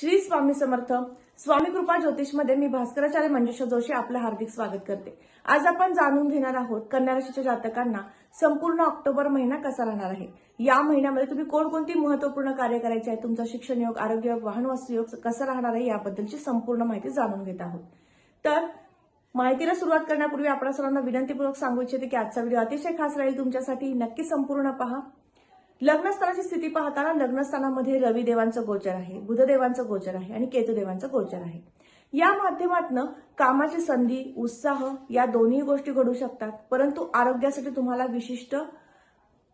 श्री स्वामी समर्थ. स्वामी कृपा ज्योतिषमध्ये मी भास्कराचार्य मंजुषा जोशी आपलं हार्दिक स्वागत करते. आज आपण जाणून घेणार आहोत कन्या राशीच्या जातकांना संपूर्ण ऑक्टोबर महिना कसा राहणार आहे? या महिन्यामध्ये तुम्ही कोणकोणती महत्त्वपूर्ण कार्य करायचे आहे? तुमचा शिक्षण योग आरोग्य योग वाहन वास्तू योग कसा राहणार आहे? याबद्दलची संपूर्ण माहिती जाणून घेत आहोत. तर माहितीला सुरुवात करण्यापूर्वी आपण सर्वांना विनंतीपूर्वक सांगू इच्छिते की आजचा व्हिडिओ अतिशय खास राहील तुमच्यासाठी. नक्की संपूर्ण पहा. लग्नस्थानाची स्थिती पाहताना लग्नस्थानामध्ये रविदेवांचं गोचर आहे बुधदेवांचं गोचर आहे आणि केतुदेवांचं गोचर आहे. या माध्यमातनं कामाची संधी उत्साह या दोन्ही गोष्टी घडू शकतात. परंतु आरोग्यासाठी तुम्हाला विशिष्ट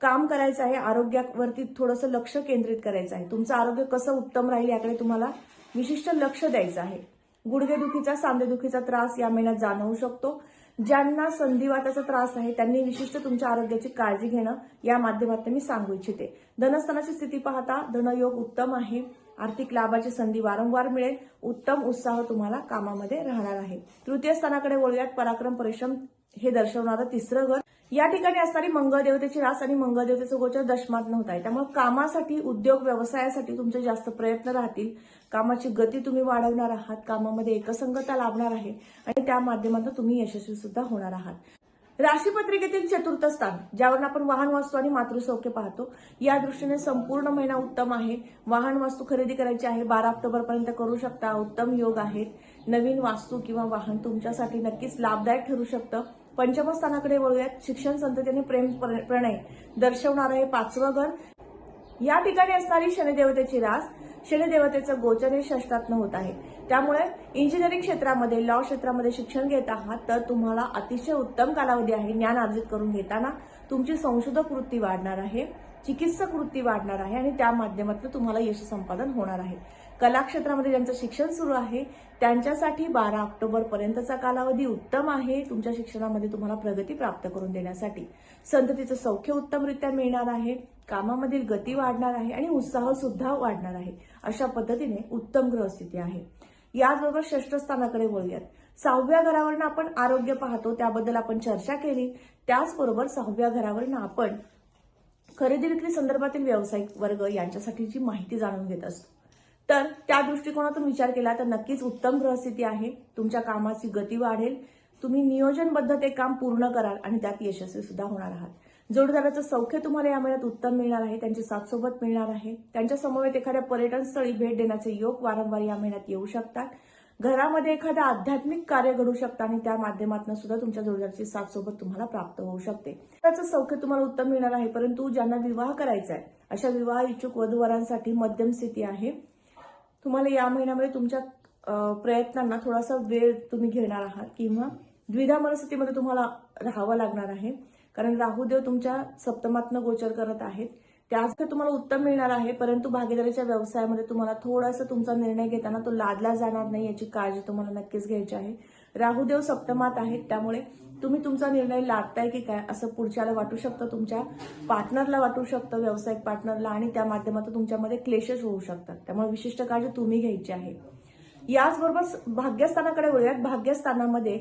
काम करायचं आहे आरोग्यावरती थोडंसं लक्ष केंद्रित करायचं आहे. तुमचं आरोग्य कसं उत्तम राहील याकडे तुम्हाला विशिष्ट लक्ष द्यायचं आहे. गुडघेदुखीचा सांधेदुखीचा त्रास या महिन्यात जाणवू शकतो. ज्यांना संधिवाताचा त्रास आहे त्यांनी विशिष्ट तुमच्या आरोग्याची काळजी घेणं या माध्यमातून मी सांगू इच्छिते. धनस्थानाची स्थिती पाहता धनयोग उत्तम आहे. आर्थिक लाभाची संधी वारंवार मिळेल. उत्तम उत्साह तुम्हाला कामामध्ये राहणार आहे. तृतीय स्थानाकडे वळूयात. पराक्रम परिश्रम हे दर्शवणारं तिसरं घर. या ठिकाणी असणारी मंगळदेवतेची रास आणि मंगळदेवतेचं गोचर दशमात होत आहे. त्यामुळे कामासाठी उद्योग व्यवसायासाठी तुमचे जास्त प्रयत्न राहतील. कामाची गती तुम्ही वाढवणार आहात. कामामध्ये एकसंगता लाभणार आहे. आणि त्या माध्यमातून तुम्ही यशस्वी सुद्धा होणार आहात. राशीपत्रिकेतील चतुर्थ स्थान ज्यावर आपण वाहन वास्तू आणि मातृसौख्य पाहतो या दृष्टीने संपूर्ण महिना उत्तम आहे. वाहन वास्तू खरेदी करायची आहे. बारा ऑक्टोबर पर्यंत करू शकता. उत्तम योग आहेत. नवीन वास्तू किंवा वाहन तुमच्यासाठी नक्कीच लाभदायक ठरू शकतं. पंचम स्थानाकडे वळूयात. शिक्षण संततीने प्रेम प्र- प्रणय दर्शवणार आहे पाचवं घर. या ठिकाणी असणारी शनिदेवतेची रास शनिदेवतेचं गोचर हे षष्टात्न होत आहे. त्यामुळे इंजिनिअरिंग क्षेत्रामध्ये लॉ क्षेत्रामध्ये शिक्षण घेत आहात तर तुम्हाला अतिशय उत्तम कालावधी आहे ज्ञान अर्जित करून घेताना. तुमची संशोधक वृत्ती वाढणार आहे. चिकित्सक वृत्ती वाढणार आहे आणि त्या माध्यमातून तुम्हाला यश संपादन होणार आहे. कला क्षेत्रामध्ये ज्यांचं शिक्षण सुरू आहे त्यांच्यासाठी बारा ऑक्टोबर पर्यंतचा कालावधी उत्तम आहे तुमच्या शिक्षणामध्ये तुम्हाला प्रगती प्राप्त करून देण्यासाठी. संततीचं सौख्य उत्तमरित्या मिळणार आहे कामामधील गती वाढणार आहे आणि उत्साह सुद्धा वाढणार आहे. अशा पद्धतीने उत्तम ग्रहस्थिती आहे. याचबरोबर षष्ठस्थानाकडे वळूयात. सहाव्या घरावरनं आपण आरोग्य पाहतो त्याबद्दल आपण चर्चा केली. त्याचबरोबर सहाव्या घरावरनं आपण खरेदी विक्री संदर्भातील व्यावसायिक वर्ग यांच्यासाठीची माहिती जाणून घेत असतो. तर त्या दृष्टिकोनातून विचार केला तर नक्कीच उत्तम ग्रहस्थिती आहे. तुमच्या कामाची गती वाढेल. तुम्ही नियोजनबद्ध ते काम पूर्ण कराल आणि त्यात यशस्वी सुद्धा होणार आहात. जोडीदाराचं सौख्य तुम्हाला या महिन्यात उत्तम मिळणार आहे. त्यांची साथ सोबत मिळणार आहे. त्यांच्या समवेत एखाद्या पर्यटन स्थळी भेट देण्याचे योग वारंवार या महिन्यात येऊ शकतात. घरामध्ये एखादं आध्यात्मिक कार्य घडू शकतं आणि त्या माध्यमातून सुद्धा तुमच्या जोडदाराची साथ सोबत तुम्हाला प्राप्त होऊ शकते. त्याचं सौख्य तुम्हाला उत्तम मिळणार आहे परंतु ज्यांना विवाह करायचा आहे अशा विवाह इच्छुक वधूवरांसाठी मध्यम स्थिती आहे. तुम्हाला या महिन्यामध्ये तुमच्या प्रयत्नांना थोडासा वेळ तुम्ही घेणार आहात किंवा द्विधा मनस्थितीमध्ये तुम्हाला राहावं लागणार आहे. कारण राहुदेव तुमच्या सप्तमातनं गोचर करत आहेत. त्याच तुम्हाला उत्तम मिळणार आहे परंतु भागीदारीच्या व्यवसायामध्ये तुम्हाला थोडासा तुमचा निर्णय घेताना तो लादला जाणार नाही याची काळजी तुम्हाला नक्कीच घ्यायची आहे. राहुदेव सप्तमात आहेत त्यामुळे तुम्ही तुमचा निर्णय लादताय की काय असं पुढच्याला वाटू शकतं तुमच्या पार्टनरला वाटू शकतं व्यावसायिक पार्टनरला आणि त्या माध्यमातून तुमच्यामध्ये क्लेशच होऊ शकतात. त्यामुळे विशिष्ट काळजी तुम्ही घ्यायची आहे. याचबरोबर भाग्यस्थानाकडे वळूयात. भाग्यस्थानामध्ये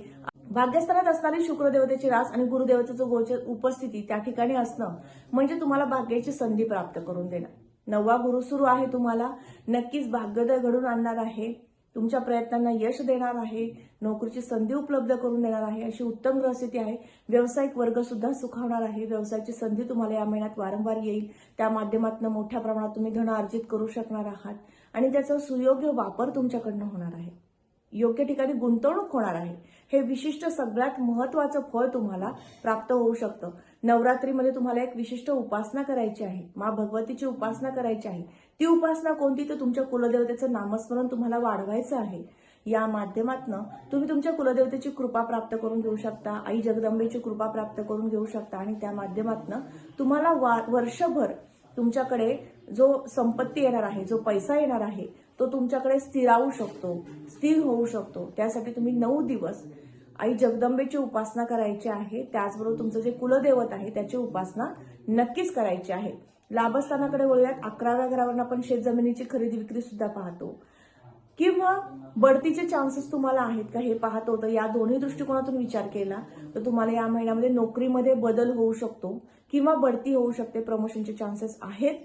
भाग्यस्थानात असणारी शुक्रदेवतेची रास आणि गुरुदेवतेचं गोचर उपस्थिती त्या ठिकाणी असणं म्हणजे तुम्हाला भाग्याची संधी प्राप्त करून देणं. नववा गुरु सुरू आहे तुम्हाला. नक्कीच भाग्योदय घडून आणणार आहे. तुमच्या प्रयत्नांना यश देणार आहे. नोकरीची संधी उपलब्ध करून देणार आहे. अशी उत्तम ग्रहस्थिती आहे. व्यावसायिक वर्ग सुद्धा सुखावणार आहे. व्यवसायाची संधी तुम्हाला या महिन्यात वारंवार येईल. त्या माध्यमातून मोठ्या प्रमाणात तुम्ही धन अर्जित करू शकणार आहात. आणि त्याचा सुयोग्य वापर तुमच्याकडनं होणार आहे. योग्य ठिकाणी गुंतवणूक होणार आहे. हे विशिष्ट सगळ्यात महत्वाचं फळ तुम्हाला प्राप्त होऊ शकतं. नवरात्रीमध्ये तुम्हाला एक विशिष्ट उपासना करायची आहे. मा भगवतीची उपासना करायची आहे. ती उपासना कोणती? तर तुमच्या कुलदेवतेचं नामस्मरण तुम्हाला वाढवायचं आहे. या माध्यमातनं तुम्ही तुमच्या कुलदेवतेची कृपा प्राप्त करून घेऊ शकता. आई जगदंबेची कृपा प्राप्त करून घेऊ शकता. आणि त्या माध्यमातनं तुम्हाला वा- वर्षभर तुमच्याकडे जो संपत्ती येणार आहे जो पैसा येणार आहे तो तुमच्याकडे स्थिरावू शकतो स्थिर होऊ शकतो. त्यासाठी तुम्ही नऊ दिवस आई जगदंबेची उपासना करायची आहे. त्याचबरोबर तुमचं जे कुलदैवत आहे त्याची उपासना नक्कीच करायची आहे. लाभस्थानाकडे वळूयात. अकराव्या घरावरून आपण शेतजमिनीची खरेदी विक्री सुद्धा पाहतो. किंवा बढतीचे चान्सेस तुम्हाला आहेत का हे पाहतो. तर या दोन्ही दृष्टिकोनातून विचार केला तर तुम्हाला या महिन्यामध्ये नोकरीमध्ये बदल होऊ शकतो किंवा बढती होऊ शकते. प्रमोशनचे चान्सेस आहेत.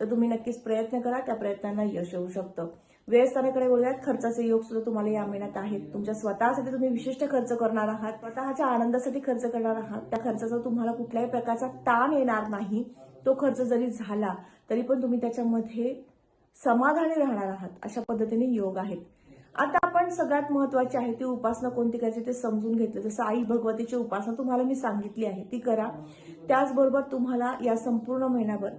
तर तुम्ही नक्कीच प्रयत्न करा त्या प्रयत्नांना यश येऊ शकतं. व्ययस्थानाकडे बोलूयात खर्चाचे योग सुद्धा तुम्हाला या महिन्यात आहेत. तुमच्या स्वतःसाठी तुम्ही विशिष्ट खर्च करणार आहात स्वतःच्या आनंदासाठी खर्च करणार आहात. त्या खर्चाचा तुम्हाला कुठल्याही प्रकारचा ताण येणार नाही. तो खर्च जरी झाला तरी पण तुम्ही त्याच्यामध्ये समाधानी राहणार आहात. अशा पद्धतीने योग आहेत. आता आपण सगळ्यात महत्वाची आहे ती उपासना कोणती करायची ते समजून घेतलं. जसं आई भगवतीची उपासना तुम्हाला मी सांगितली आहे ती करा. त्याचबरोबर तुम्हाला या संपूर्ण महिन्याभर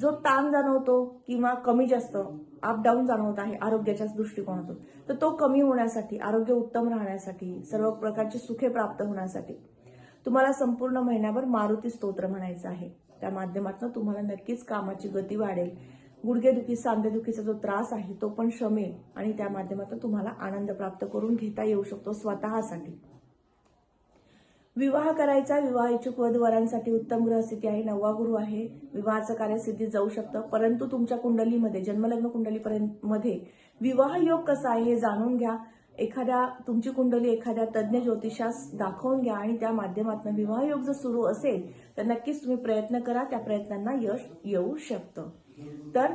जो ताण जाणवतो किंवा कमी जास्त अप डाऊन जाणवत आहे आरोग्याच्याच दृष्टिकोनातून तर तो कमी होण्यासाठी आरोग्य उत्तम राहण्यासाठी सर्व प्रकारची सुखे प्राप्त होण्यासाठी तुम्हाला संपूर्ण महिन्याभर मारुती स्तोत्र म्हणायचं आहे. त्या माध्यमातून तुम्हाला नक्कीच कामाची गती वाढेल. गुडघेदुखी सांधेदुखीचा जो त्रास आहे तो पण शमेल. आणि त्या माध्यमातून तुम्हाला आनंद प्राप्त करून घेता येऊ शकतो स्वतःसाठी. विवाह करायचा विवाह इच्छुक वधवरांसाठी उत्तम ग्रहस्थिती आहे नववा गुरु आहे विवाहाचं कार्यस्थितीत जाऊ शकतं. परंतु तुमच्या कुंडलीमध्ये जन्मलग्न कुंडलीपर्यंत मध्ये विवाह योग कसा आहे हे जाणून घ्या. एखाद्या तुमची कुंडली एखाद्या तज्ज्ञ ज्योतिषास दाखवून घ्या आणि त्या माध्यमातून विवाह योग जर सुरू असेल तर नक्कीच तुम्ही प्रयत्न करा त्या प्रयत्नांना यश येऊ शकतं. तर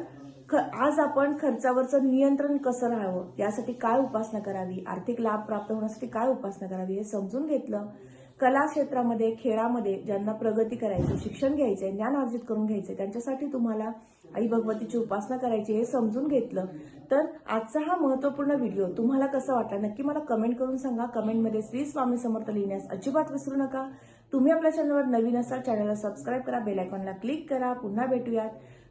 ख- आज आपण खर्चावरचं नियंत्रण कसं राहावं यासाठी काय उपासना करावी आर्थिक लाभ प्राप्त होण्यासाठी काय उपासना करावी हे समजून घेतलं. कला क्षेत्रामध्ये खेळामध्ये ज्यांना प्रगती करायची शिक्षण घ्यायचं आहे ज्ञान अर्जित करून घ्यायचं त्यांच्यासाठी तुम्हाला आई भगवतीची उपासना करायची हे समजून घेतलं तर आजचा हा महत्त्वपूर्ण व्हिडिओ तुम्हाला कसा वाटला नक्की मला कमेंट करून सांगा. कमेंटमध्ये श्री स्वामी समर्थ लिहिण्यास अजिबात विसरू नका. तुम्ही आपल्या चॅनलवर नवीन असाल चॅनलला सबस्क्राईब करा बेल आयकॉनला क्लिक करा. पुन्हा भेटूयात.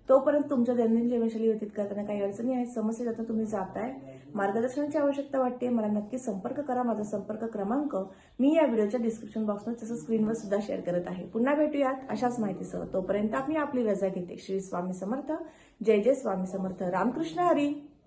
तोपर्यंत तुमच्या दैनंदिन जीवनशैली व्यतीत करताना काही अडचणी आहेत समस्या जाता तुम्ही जाताय. मार्गदर्शनाची आवश्यकता वाटते. मला नक्की संपर्क करा. माझा संपर्क क्रमांक मी या व्हिडिओच्या डिस्क्रिप्शन बॉक्समध्ये तसंच स्क्रीनवर सुद्धा शेअर करत आहे. पुन्हा भेटूयात अशाच माहितीसह. तोपर्यंत मी आपली रजा घेते. श्री स्वामी समर्थ. जय जय स्वामी समर्थ. रामकृष्ण हरी.